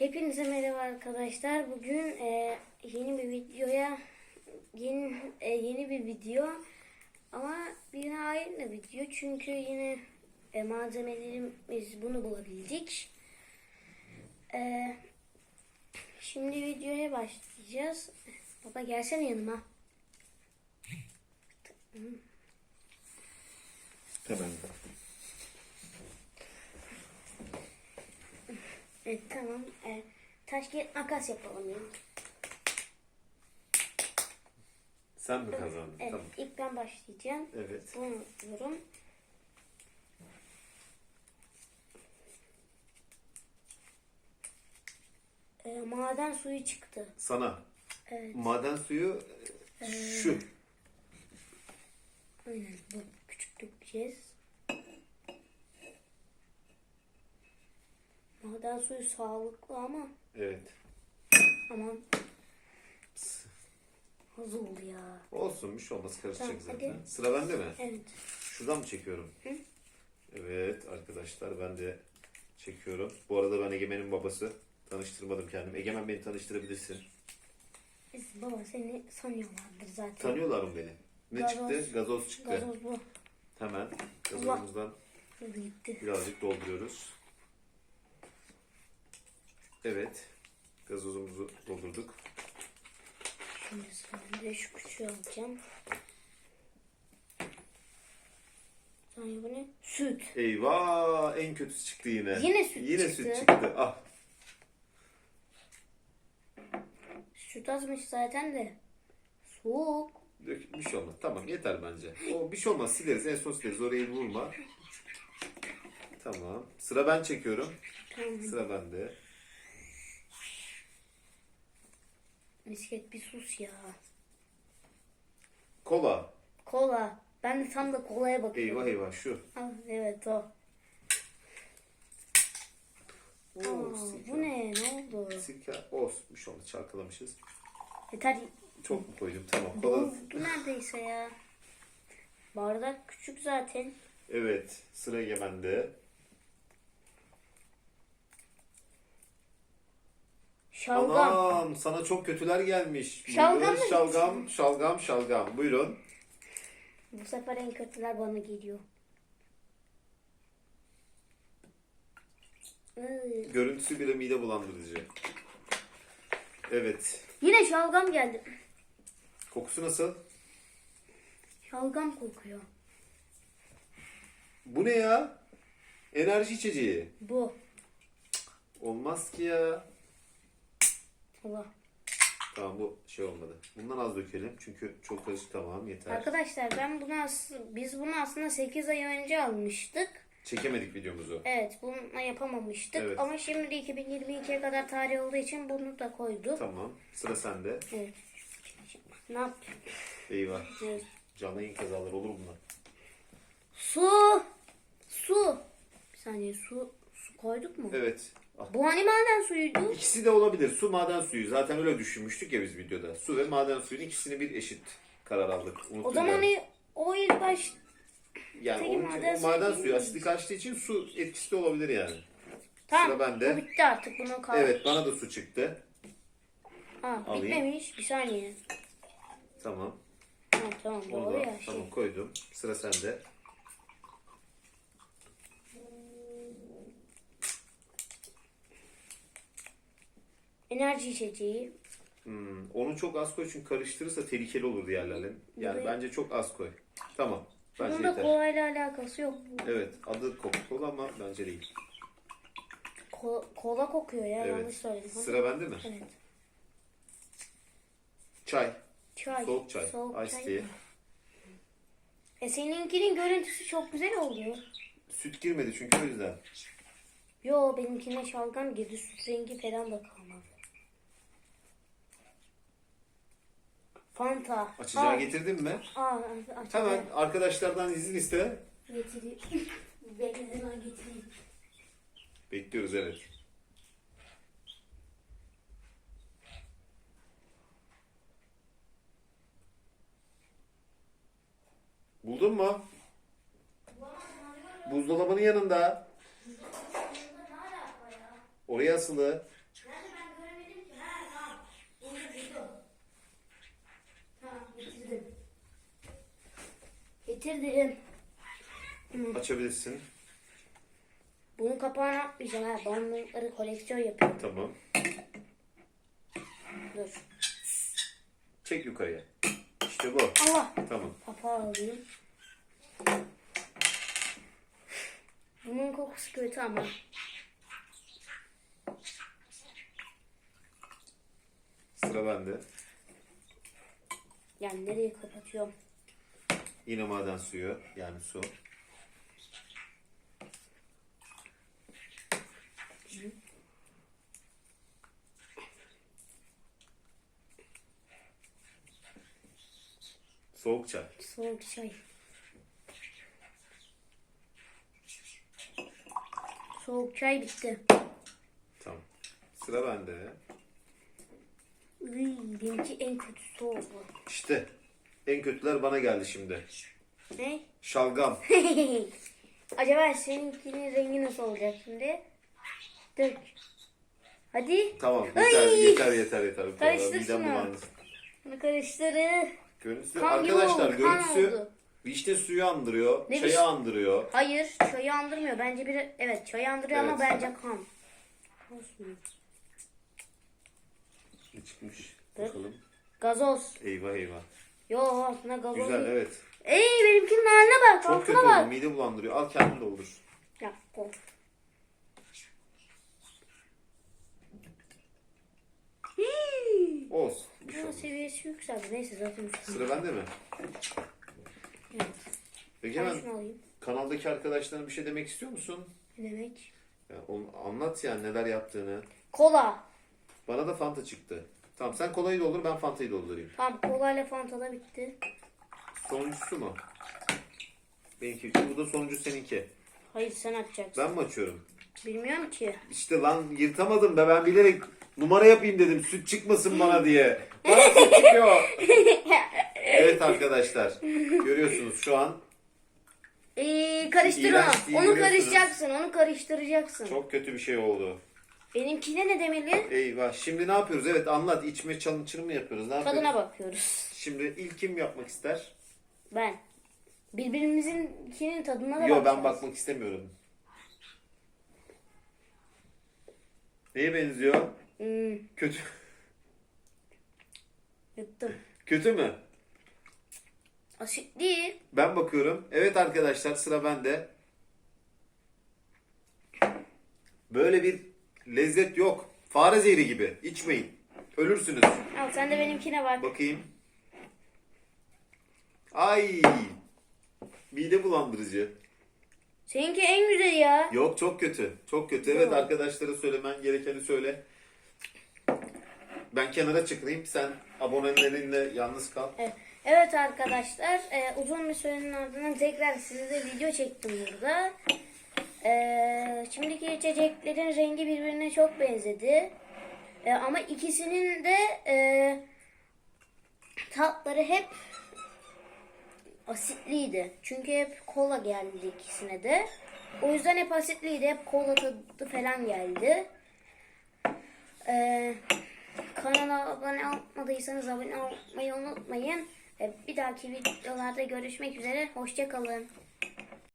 Hepinize merhaba arkadaşlar. Bugün e, yeni bir videoya yeni e, yeni bir video ama yine aynı video çünkü yine e, malzemelerimiz bunu bulabildik. E, şimdi videoya başlayacağız. Baba gelsene yanıma. Hemen. Evet tamam. E, taş kağıt makas yapalım ya. Sen mi kazandın? Evet Tamam. ilk ben başlayacağım. Evet. Bunu diyorum. E, maden suyu çıktı. Sana Evet. maden suyu e, şu. Aynen bu küçük dökeceğiz. Maden suyu sağlıklı ama Evet. aman az oldu ya. Olsun bir şey olmaz karışacak Tamam, zaten. hadi. Sıra bende mi? Evet. Şuradan mı çekiyorum? Evet arkadaşlar ben de çekiyorum. Bu arada ben Egemen'in babası. Tanıştırmadım kendimi. Egemen beni tanıştırabilirsin. Biz baba seni sanıyorlardır zaten. Tanıyorlar mı beni? Ne Gazoz. çıktı? Gazoz çıktı. Gazoz bu. Hemen gazozumuzdan Hızlı gitti. birazcık dolduruyoruz. Evet. Gazozumuzu doldurduk. Şimdi ben de şu küçüğü alacağım. Saniye bu ne? Süt. Eyvah en kötüsü çıktı yine. Yine süt Yine çıktı. süt çıktı. Ah. Süt azmış zaten de. Soğuk. Dök, bir şey olmaz. Tamam yeter bence. O bir şey olmaz sileriz. En son sileriz. Orayı vurma. Tamam. Sıra ben çekiyorum. Tamam. Sıra bende. Misket bir sus ya. Kola. Kola. Ben de tam da kolaya bakıyorum. Eyvah eyvah şu. Ah, evet o. Oo, Aa, bu ne? Ne oldu? Sirke olsun. Bir şey olmaz. Çalkalamışız. Yeter. Çok mu koydum? Tamam. Kola. Doldu neredeyse ya. Bardak küçük zaten. Evet. Sıra Yemen'de. Şalgam. Anam sana çok kötüler gelmiş. Şalgam Buyurun, mı Şalgam, şalgam, şalgam. Buyurun. Bu sefer en kötüler bana geliyor. Iy. Görüntüsü bile mide bulandırıcı. Evet. Yine şalgam geldi. Kokusu nasıl? Şalgam kokuyor. Bu ne ya? Enerji içeceği. Bu. Olmaz ki ya. Allah. Tamam bu şey olmadı. Bundan az dökelim çünkü çok karışık tamam yeter. Arkadaşlar ben bunu aslında biz bunu aslında 8 ay önce almıştık. Çekemedik videomuzu. Evet bununla yapamamıştık Evet. ama şimdi 2022'ye kadar tarih olduğu için bunu da koyduk. Tamam. Sıra sende. Evet. Ne yapacağız? Eyvah. Canlı yayın kazaları olur bunlar. Su. Su. Bir saniye su su koyduk mu? Evet. Ah, Bu hani maden suyuydu? İkisi de olabilir. Su maden suyu. Zaten öyle düşünmüştük ya biz videoda. Su ve maden suyun ikisini bir eşit karar aldık. Unuttum O zaman yani. o ilk baş yani Peki onun için- maden o suyu maden suyu mi? asitlik açtığı için su etkisi de olabilir yani. tamam. Sıra bende. Bu bitti artık bunu kaldı. Evet bana da su çıktı. Ha, Alayım. bitmemiş. Bir saniye. Tamam. Ha, tamam Onu doğru da ya. Şey. tamam koydum. Sıra sende. Enerji içeceği. Hmm, onu çok az koy çünkü karıştırırsa tehlikeli olur diğerlerle. Yani Buraya- bence çok az koy. Tamam. Bence Bunun da yeter. kolayla alakası yok. Evet adı Coca-Cola ama bence değil. Kola, kola kokuyor ya. Evet. Yanlış söyledim. Sıra bende mi? Evet. Çay. Çay. Soğuk çay. Ice tea. E seninkinin görüntüsü çok güzel oluyor. Süt girmedi çünkü o yüzden. Yo benimkine şalgam girdi. Süt rengi falan da kalmadı. Fanta. Açacağı Aa, getirdin mi? Aa, aç- Hemen arkadaşlardan izin iste. Getireyim. Bekle hemen getireyim. Bekliyoruz evet. Buldun mu? Buzdolabının yanında. Oraya asılı. Nerede ben göremedim ki? Ha tamam. Burada buldum. Tamam getirdim. Getirdim. Açabilirsin. Bunun kapağını atmayacağım ha. Bambuları koleksiyon yapıyorum. Tamam. Dur. Çek yukarıya. İşte bu. Allah. Tamam. Kapağı alayım. Bunun kokusu kötü ama. Sıra bende. Yani nereye kapatıyorum? Yine maden suyu. Yani su. Soğuk çay. Soğuk çay. Soğuk çay bitti. Tamam. Sıra bende. Benimki en kötüsü oldu. İşte en kötüler bana geldi şimdi. Ne? Şalgam. Acaba seninkinin rengi nasıl olacak şimdi? Dök. Hadi. Tamam Ay! yeter yeter yeter yeter. Bu kadar. Karıştır Midem şunu. bulandı. Bunu karıştırı. Görüntüsü Kan gibi arkadaşlar oldu, kan görüntüsü oldu. vişne suyu andırıyor. Ne çayı viş- andırıyor. Hayır çayı andırmıyor. Bence bir evet çayı andırıyor ama Evet. bence kan. Olsun. Ne çıkmış? Bakalım. Gazoz. Eyvah eyvah. Yo aslında gazoz Güzel evet. Ey benimkinin haline bak. Çok kötü altına oldu. bak. Mide bulandırıyor. Al kendin doldur. Ya, koy. Olsun. Bir şey Ya, olmaz. seviyesi yükseldi. Neyse zaten üstüne. Sıra bende mi? Evet. Peki hemen alayım. kanaldaki arkadaşlarına bir şey demek istiyor musun? Ne demek? Ya, onu anlat yani neler yaptığını. Kola. Bana da Fanta çıktı. Tamam sen kolayı doldur ben Fanta'yı doldurayım. Tamam kola ile fanta da bitti. Sonuncusu mu? Benimki. Bu da sonuncu seninki. Hayır sen açacaksın. Ben mi açıyorum? Bilmiyorum ki. İşte lan yırtamadım be ben bilerek numara yapayım dedim süt çıkmasın bana diye. Bana süt çıkıyor. Evet arkadaşlar görüyorsunuz şu an Ee, karıştır İğrenç onu. değil, Onu karışacaksın. Onu karıştıracaksın. çok kötü bir şey oldu. Benimkine ne demeli? Eyvah şimdi ne yapıyoruz? Evet anlat içme challenge'ını mı yapıyoruz? Ne yapıyoruz? Tadına bakıyoruz. Şimdi ilk kim yapmak ister? Ben. Birbirimizinkinin tadına da Yok bakacağız. ben bakmak istemiyorum. Neye benziyor? Hmm, Kötü. yuttum. Kötü mü? Asitli. Ben bakıyorum. Evet arkadaşlar sıra bende. Böyle bir lezzet yok. Fare zehri gibi. İçmeyin. Ölürsünüz. Al sen de benimkine bak. Bakayım. Ay. Mide bulandırıcı. Seninki en güzeli ya. Yok çok kötü. Çok kötü. Evet arkadaşlara söylemen gerekeni söyle. Ben kenara çıkayım. Sen abonelerinle yalnız kal. Evet, evet arkadaşlar e, uzun bir sürenin ardından tekrar size video çektim burada. E, şimdiki içeceklerin rengi birbirine çok benzedi. E, ama ikisinin de e, tatları hep asitliydi. Çünkü hep kola geldi ikisine de. O yüzden hep asitliydi. Hep kola tadı falan geldi. Ee, kanala abone olmadıysanız abone olmayı unutmayın. Ee, bir dahaki videolarda görüşmek üzere. Hoşçakalın.